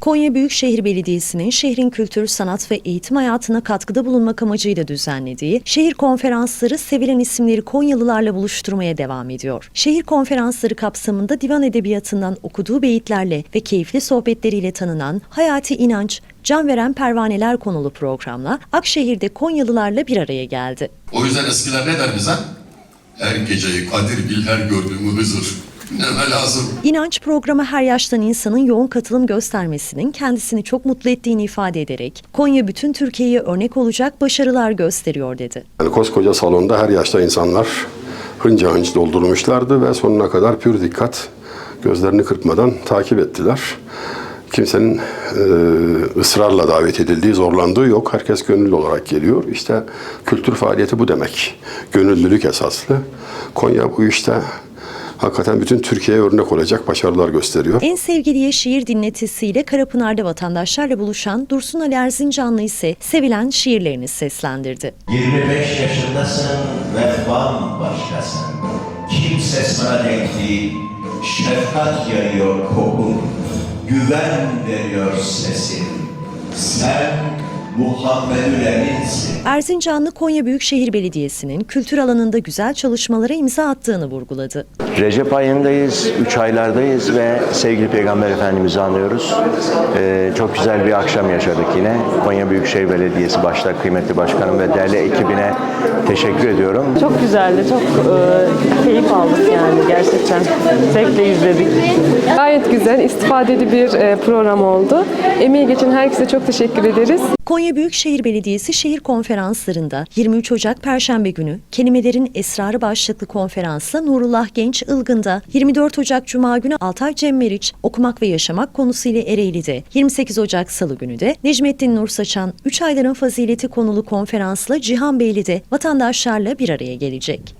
Konya Büyükşehir Belediyesi'nin şehrin kültür, sanat ve eğitim hayatına katkıda bulunmak amacıyla düzenlediği şehir konferansları sevilen isimleri Konyalılarla buluşturmaya devam ediyor. Şehir konferansları kapsamında divan edebiyatından okuduğu beyitlerle ve keyifli sohbetleriyle tanınan Hayati İnanç, Can Veren Pervaneler konulu programla Akşehir'de Konyalılarla bir araya geldi. O yüzden eskiler ne der bize? Her geceyi kadir bil her gördüğümü hızır. Neme lazım. İnanç programa her yaştan insanın yoğun katılım göstermesinin kendisini çok mutlu ettiğini ifade ederek Konya bütün Türkiye'ye örnek olacak başarılar gösteriyor dedi. Yani koskoca salonda her yaşta insanlar hınca hınç doldurmuşlardı ve sonuna kadar pür dikkat gözlerini kırpmadan takip ettiler. Kimsenin e, ısrarla davet edildiği, zorlandığı yok. Herkes gönüllü olarak geliyor. İşte kültür faaliyeti bu demek. Gönüllülük esaslı. Konya bu işte hakikaten bütün Türkiye'ye örnek olacak başarılar gösteriyor. En sevgiliye şiir dinletisiyle Karapınar'da vatandaşlarla buluşan Dursun Ali Erzincanlı ise sevilen şiirlerini seslendirdi. 25 yaşındasın ve bambaşkasın. Kimse sana denk değil. Şefkat yayıyor kokun. Güven veriyor sesin. Sen. Erzincanlı Konya Büyükşehir Belediyesi'nin kültür alanında güzel çalışmalara imza attığını vurguladı. Recep ayındayız, üç aylardayız ve sevgili Peygamber Efendimiz'i anıyoruz. Ee, çok güzel bir akşam yaşadık yine. Konya Büyükşehir Belediyesi başta kıymetli başkanım ve değerli ekibine teşekkür ediyorum. Çok güzeldi, çok e, keyif aldık yani gerçekten. Zevkle izledik. Gayet güzel, istifadeli bir e, program oldu. Emeği geçen herkese çok teşekkür ederiz. Konya Büyükşehir Belediyesi şehir konferanslarında 23 Ocak Perşembe günü Kelimelerin Esrarı başlıklı konferansa Nurullah Genç Ilgın'da, 24 Ocak Cuma günü Altay Cemmeriç Okumak ve Yaşamak konusuyla Ereğli'de, 28 Ocak Salı günü de Necmettin Nur Saçan 3 ayların fazileti konulu konferansla Cihan Beyli'de vatandaşlarla bir araya gelecek.